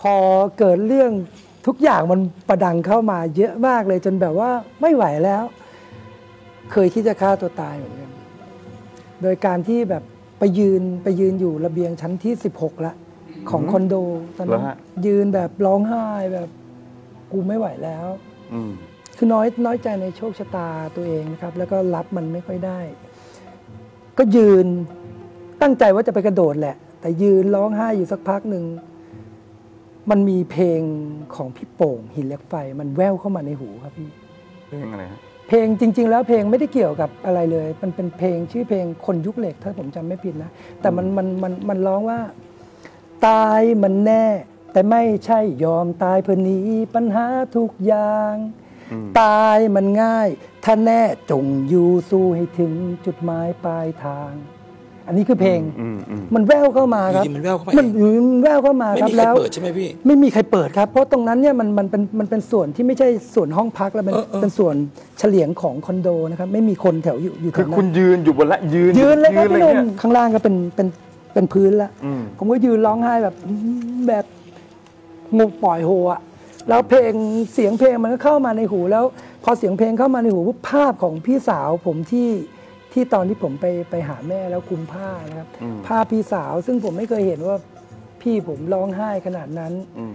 พอเกิดเรื่องทุกอย่างมันประดังเข้ามาเยอะมากเลยจนแบบว่าไม่ไหวแล้ว เคยที่จะฆ่าตัวตายเหมือนกันโดยการที่แบบไปยืนไปยืนอยู่ระเบียงชั้นที่ 16 ละ ของคอนโดตอนนั้นเหรอฮะ ยืนแบบร้องไห้แบบกูไม่ไหวแล้ว อืม คือน้อยน้อยใจในโชคชะตาตัวเองนะครับ แล้วก็รับมันไม่ค่อยได้ ก็ยืนตั้งใจว่าจะไปกระโดดแหละ แต่ยืนร้องไห้อยู่สักพักหนึ่ง มันมีเพลงของพี่โป่งหินเหล็กไฟ มันแว่วเข้ามาในหูครับพี่เพลงอะไรฮะเพลงจริง ๆ แล้วเพลงไม่ได้เกี่ยวกับอะไรเลย มันเป็นเพลงชื่อเพลงคนยุคเหล็กถ้าผมจำไม่ผิดนะ แต่มันมันมันมันร้องว่า ตายมันแน่ แต่ไม่ใช่ยอมตายเพื่อหนีปัญหาทุกอย่าง ตายมันง่าย ถ้าแน่จงอยู่สู้ให้ถึงจุดหมายปลายทาง อันนี้คือเพลงอืมอืมมันแววเข้ามาครับอยู่ดีมันแว่วเข้ามามันอยู่ดีมันแววเข้ามาไม่ครับมีใครแล้วเปิดใช่ไหมพี่ไม่มีใครเปิดครับเพราะตรงนั้นเนี่ยมันมันเป็นมันเป็นส่วนที่ไม่ใช่ส่วนห้องพักแล้วเป็นเออเออเป็นส่วนเฉลียงของคอนโดนะครับไม่มีคนแถวอยู่อยู่แถคือวนั้คุณนยืนอยู่บนละยืนยืนเลยครับอะไรพี่หนุ่มเงี้ย ข้างล่างก็เป็นเป็นเป็นพื้นละอืม ผมก็ยืนร้องไห้แบบแบบงูปล่อยโฮอะแล้วเพลงเสียงเพลงมันก็เข้ามาในหูแล้ว พอเสียงเพลงเข้ามาในหูปุ๊บภาพของพี่สาวผมที่ ที่ตอนที่ผมไปไปหาแม่แล้วคลุมผ้านะครับภาพพี่สาวซึ่งผมไม่เคยเห็นว่าพี่ผมร้องไห้ขนาดนั้นอืม